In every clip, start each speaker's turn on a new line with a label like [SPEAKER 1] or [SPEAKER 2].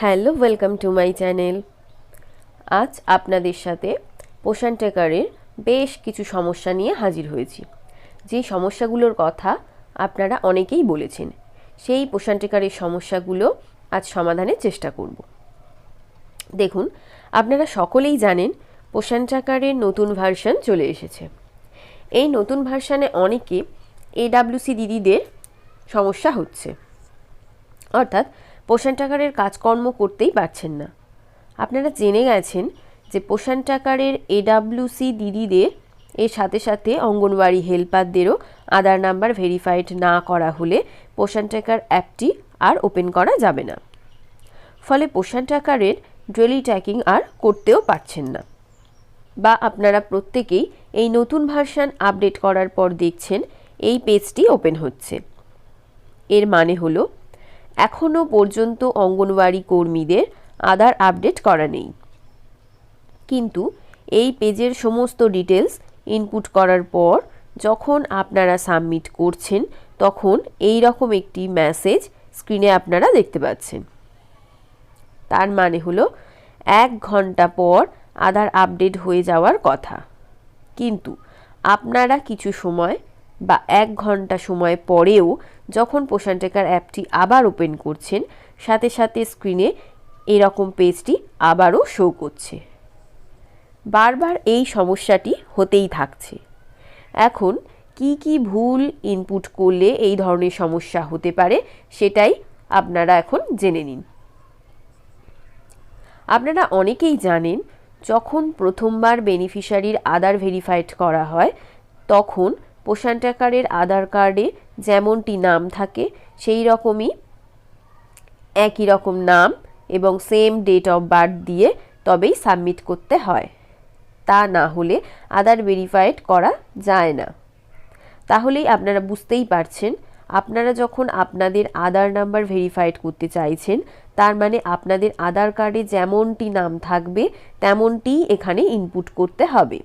[SPEAKER 1] Hello welcome to my channel আজ আপনাদের সাথে পোষণ ট্রেকারের বেশ কিছু সমস্যা নিয়ে হাজির হয়েছি। যে সমস্যাগুলোর কথা আপনারা অনেকেই বলেছেন, সেই পোষণ ট্রেকারের সমস্যাগুলো আজ সমাধানের চেষ্টা করব। দেখুন, আপনারা সকলেই জানেন পোষণ ট্রেকারের নতুন ভার্সন চলে এসেছে। এই নতুন ভার্সানে অনেকে এডাব্লিউসি দিদিদের সমস্যা হচ্ছে। অর্থাৎ পোষণ টাকারের কাজকর্ম করতেই পারছেন না। আপনারা জেনে গেছেন যে পোষণ টাকারের এডাব্লিউসি দিদিদের, এর সাথে সাথে অঙ্গনওয়াড়ি হেল্পারদেরও আধার নাম্বার ভেরিফাইড না করা হলে পোষণ টাকার অ্যাপটি আর ওপেন করা যাবে না। ফলে পোষণ টাকারের ডেলি ট্র্যাকিং আর করতেও পারছেন না। বা আপনারা প্রত্যেকেই এই নতুন ভার্সান আপডেট করার পর দেখছেন এই পেজটি ওপেন হচ্ছে। এর মানে হলো এখনও পর্যন্ত অঙ্গনওয়াড়ি কর্মীদের আধার আপডেট করা নেই। কিন্তু এই পেজের সমস্ত ডিটেলস ইনপুট করার পর যখন আপনারা সাবমিট করছেন, তখন এই রকম একটি মেসেজ স্ক্রিনে আপনারা দেখতে পাচ্ছেন। তার মানে হলো এক ঘণ্টা পর আধার আপডেট হয়ে যাওয়ার কথা। কিন্তু আপনারা কিছু সময় বা এক ঘণ্টা সময় পরেও যখন পোষণ টেকার অ্যাপটি আবার ওপেন করছেন, সাথে সাথে স্ক্রিনে এরকম পেজটি আবারও শো করছে। বারবার এই সমস্যাটি হতেই থাকছে। এখন কি কি ভুল ইনপুট করলে এই ধরনের সমস্যা হতে পারে সেটাই আপনারা এখন জেনে নিন। আপনারা অনেকেই জানেন, যখন প্রথমবার বেনিফিশিয়ারির আধার ভেরিফাইড করা হয়, তখন টাকারের আধার কার্ডে যেমনটি নাম থাকে, সেই রকমই একই রকম নাম এবং সেম ডেট অফ বার্থ দিয়ে তবেই সাবমিট করতে হয়। তা না হলে আধার ভেরিফাইড করা যায় না। তাহলেই আপনারা বুঝতেই পারছেন, আপনারা যখন আপনাদের আধার নাম্বার ভেরিফাইড করতে চাইছেন, তার মানে আপনাদের আধার কার্ডে যেমনটি নাম থাকবে, তেমনটিই এখানে ইনপুট করতে হবে।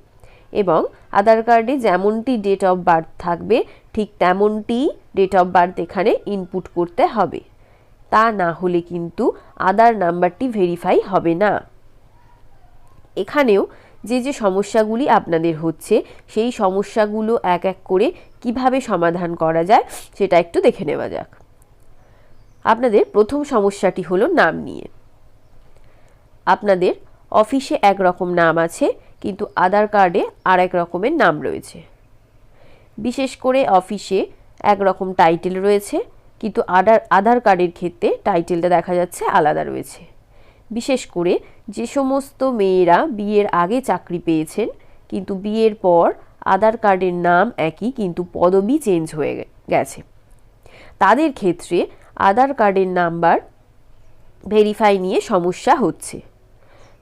[SPEAKER 1] এবং আধার কার্ডে যেমনটি ডেট অফ বার্থ থাকবে, ঠিক তেমনটি ডেট অফ বার্থ এখানে ইনপুট করতে হবে। তা না হলে কিন্তু আধার নাম্বারটি ভেরিফাই হবে না। এখানেও যে যে সমস্যাগুলি আপনাদের হচ্ছে, সেই সমস্যাগুলো এক এক করে কীভাবে সমাধান করা যায়, সেটা একটু দেখে নেওয়া যাক। আপনাদের প্রথম সমস্যাটি হলো নাম নিয়ে। আপনাদের অফিসে এক রকম নাম আছে কিন্তু আধার কার্ডে আর এক রকমের নাম রয়েছে। বিশেষ করে অফিসে এক রকম টাইটেল রয়েছে, কিন্তু আধার আধার কার্ডের ক্ষেত্রে টাইটেলটা দেখা যাচ্ছে আলাদা রয়েছে। বিশেষ করে যে সমস্ত মেয়েরা বিয়ের আগে চাকরি পেয়েছেন, কিন্তু বিয়ের পর আধার কার্ডের নাম একই, কিন্তু পদবি চেঞ্জ হয়ে গেছে। তাদের ক্ষেত্রে আধার কার্ডের নাম্বার ভেরিফাই নিয়ে সমস্যা হচ্ছে।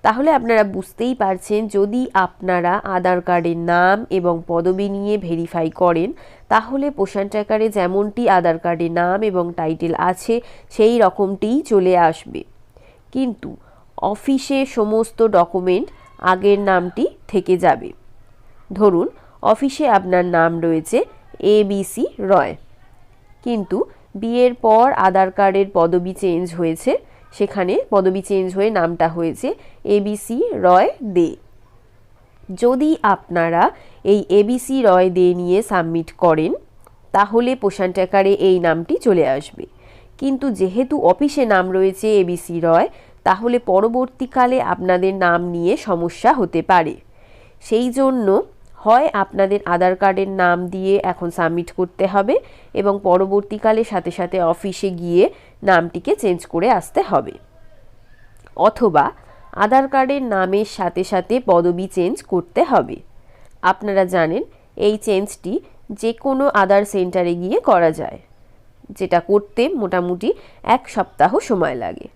[SPEAKER 1] তাহলে আপনারা বুঝতেই পারছেন, যদি আপনারা আধার কার্ডের নাম এবং পদবি নিয়ে ভেরিফাই করেন, তাহলে পোষণ ট্র্যাকারে যেমনটি আধার কার্ডের নাম এবং টাইটেল আছে, সেই রকমটিই চলে আসবে। কিন্তু অফিসে সমস্ত ডকুমেন্ট আগের নামটি থেকে যাবে। ধরুন অফিসে আপনার নাম রয়েছে এ বিসি রয় কিন্তু বিয়ের পর আধার কার্ডের পদবি চেঞ্জ হয়েছে সেখানে পদবি চেঞ্জ হয়ে নামটা হয়েছে এবিসি রয় দে। যদি আপনারা এই এবিসি রয় দে নিয়ে সাবমিট করেন, তাহলে পোষণ ট্যাকারে এই নামটি চলে আসবে। কিন্তু যেহেতু অফিসে নাম রয়েছে এবিসি রয়, তাহলে পরবর্তীকালে আপনাদের নাম নিয়ে সমস্যা হতে পারে। সেই জন্য হয় আপনাদের আধার কার্ডের নাম দিয়ে এখন সাবমিট করতে হবে এবং পরবর্তীকালে সাথে সাথে অফিসে গিয়ে নামটিকে চেঞ্জ করে আসতে হবে। অথবা আধার কার্ডের নামের সাথে সাথে পদবি চেঞ্জ করতে হবে। আপনারা জানেন, এই চেঞ্জটি যে কোনো আধার সেন্টারে গিয়ে করা যায়, যেটা করতে মোটামুটি এক সপ্তাহ সময় লাগে।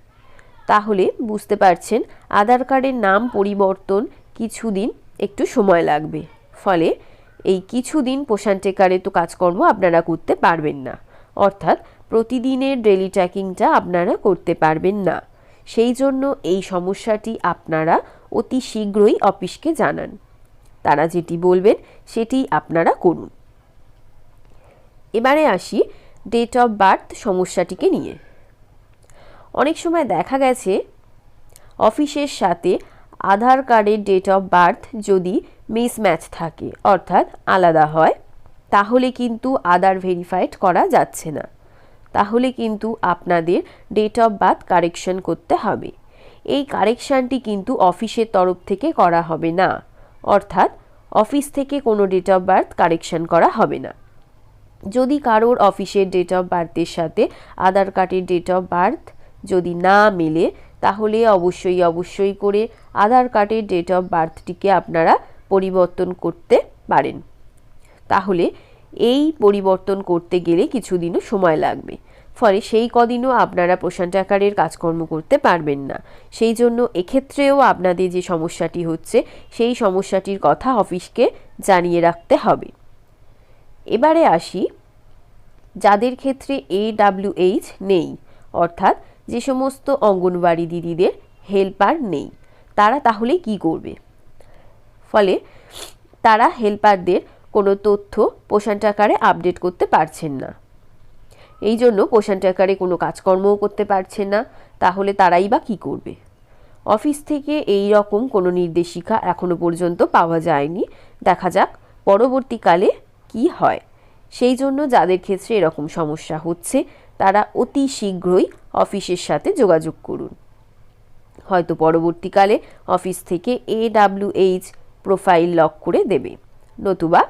[SPEAKER 1] তাহলে বুঝতে পারছেন, আধার কার্ডের নাম পরিবর্তন কিছুদিন একটু সময় লাগবে। ফলে এই কিছুদিন পোষণ টেকারে তো কাজকর্ম আপনারা করতে পারবেন না। অর্থাৎ প্রতিদিনের ডেলি ট্র্যাকিংটা আপনারা করতে পারবেন না। সেই জন্য এই সমস্যাটি আপনারা অতি শীঘ্রই অফিসকে জানান। তারা যেটি বলবেন, সেটি আপনারা করুন। এবারে আসি ডেট অফ বার্থ সমস্যাটিকে নিয়ে। অনেক সময় দেখা গেছে, অফিসের সাথে আধার কার্ডের ডেট অফ বার্থ যদি মিসম্যাচ থাকে, অর্থাৎ আলাদা হয়, তাহলে কিন্তু আধার ভেরিফাইড করা যাচ্ছে না। তাহলে কিন্তু আপনাদের ডেট অফ বার্থ কারেকশন করতে হবে। এই কারেকশানটি কিন্তু অফিসের তরফ থেকে করা হবে না। অর্থাৎ অফিস থেকে কোনো ডেট অফ বার্থ কারেকশন করা হবে না। যদি কারোর অফিসের ডেট অফ বার্থের সাথে আধার কার্ডের ডেট অফ বার্থ যদি না মেলে, তাহলে অবশ্যই অবশ্যই করে আধার কার্ডের ডেট অফ বার্থটিকে আপনারা পরিবর্তন করতে পারেন। তাহলে এই পরিবর্তন করতে গেলে কিছুদিনও সময় লাগবে। ফলে সেই কদিনও আপনারা প্রশান্ত আকারের কাজকর্ম করতে পারবেন না। সেই জন্য এক্ষেত্রেও আপনাদের যে সমস্যাটি হচ্ছে, সেই সমস্যাটির কথা অফিসকে জানিয়ে রাখতে হবে। এবারে আসি, যাদের ক্ষেত্রে এ এইচ নেই, অর্থাৎ যে সমস্ত অঙ্গনবাড়ি দিদিদের হেল্পার নেই, তারা তাহলে কি করবে? ফলে তারা হেল্পারদের কোনো তথ্য পোষণ টাকারে আপডেট করতে পারছেন না। এই জন্য পোষণ টাকারে কোনো কাজকর্মও করতে পারছেন না। তাহলে তারাই বা কী করবে? অফিস থেকে এই রকম কোনো নির্দেশিকা এখনও পর্যন্ত পাওয়া যায়নি। দেখা যাক পরবর্তীকালে কি হয়। সেই জন্য যাদের ক্ষেত্রে এরকম সমস্যা হচ্ছে, তারা অতি শীঘ্রই অফিসের সাথে যোগাযোগ করুন। হয়তো পরবর্তীকালে অফিস থেকে এ এইচ প্রোফাইল লক করে দেবে। নতুবা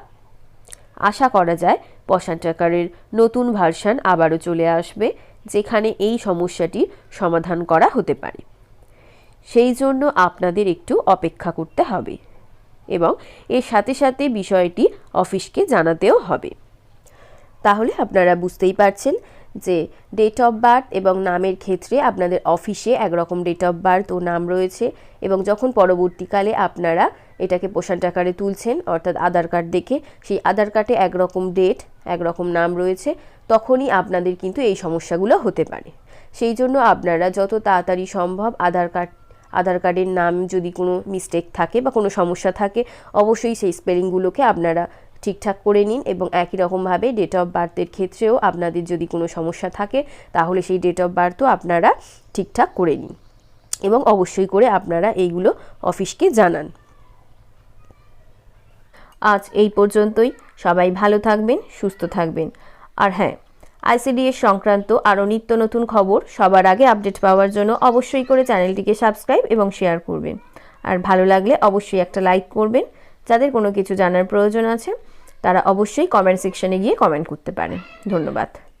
[SPEAKER 1] আশা করা যায় পশান্টাকারের নতুন ভার্সান আবারও চলে আসবে, যেখানে এই সমস্যাটির সমাধান করা হতে পারে। সেই জন্য আপনাদের একটু অপেক্ষা করতে হবে এবং এর সাথে সাথে বিষয়টি অফিসকে জানাতেও হবে। তাহলে আপনারা বুঝতেই পারছেন যে ডেট অফ বার্থ এবং নামের ক্ষেত্রে আপনাদের অফিসে একরকম ডেট অফ বার্থ ও নাম রয়েছে এবং যখন পরবর্তীকালে আপনারা এটাকে পোষণ টাকারে তুলছেন, অর্থাৎ আধার কার্ড দেখে। সেই আধার কার্ডে একরকম ডেট একরকম নাম রয়েছে। তখনই আপনাদের কিন্তু এই সমস্যাগুলো হতে পারে। সেই জন্য আপনারা যত তাড়াতাড়ি সম্ভব আধার কার্ড, আধার কার্ডের নাম যদি কোনো মিস্টেক থাকে বা কোনো সমস্যা থাকে, অবশ্যই সেই স্পেলিংগুলোকে আপনারা ঠিকঠাক করে নিন এবং একই রকমভাবে ডেট অফ বার্থের ক্ষেত্রেও আপনাদের যদি কোনো সমস্যা থাকে, তাহলে সেই ডেট অফ বার্থও আপনারা ঠিকঠাক করে নিন। এবং অবশ্যই করে আপনারা এইগুলো অফিসকে জানান। আজ এই পর্যন্তই। সবাই ভালো থাকবেন, সুস্থ থাকবেন। আর হ্যাঁ আইসিডিএস সংক্রান্ত আরও নিত্য নতুন খবর সবার আগে আপডেট পাওয়ার জন্য অবশ্যই করে চ্যানেলটিকে সাবস্ক্রাইব এবং শেয়ার করবেন। আর ভালো লাগলে অবশ্যই একটা লাইক করবেন, যাদের কোনো কিছু জানার প্রয়োজন আছে, তারা অবশ্যই কমেন্ট সেকশনে গিয়ে কমেন্ট করতে পারেন। ধন্যবাদ।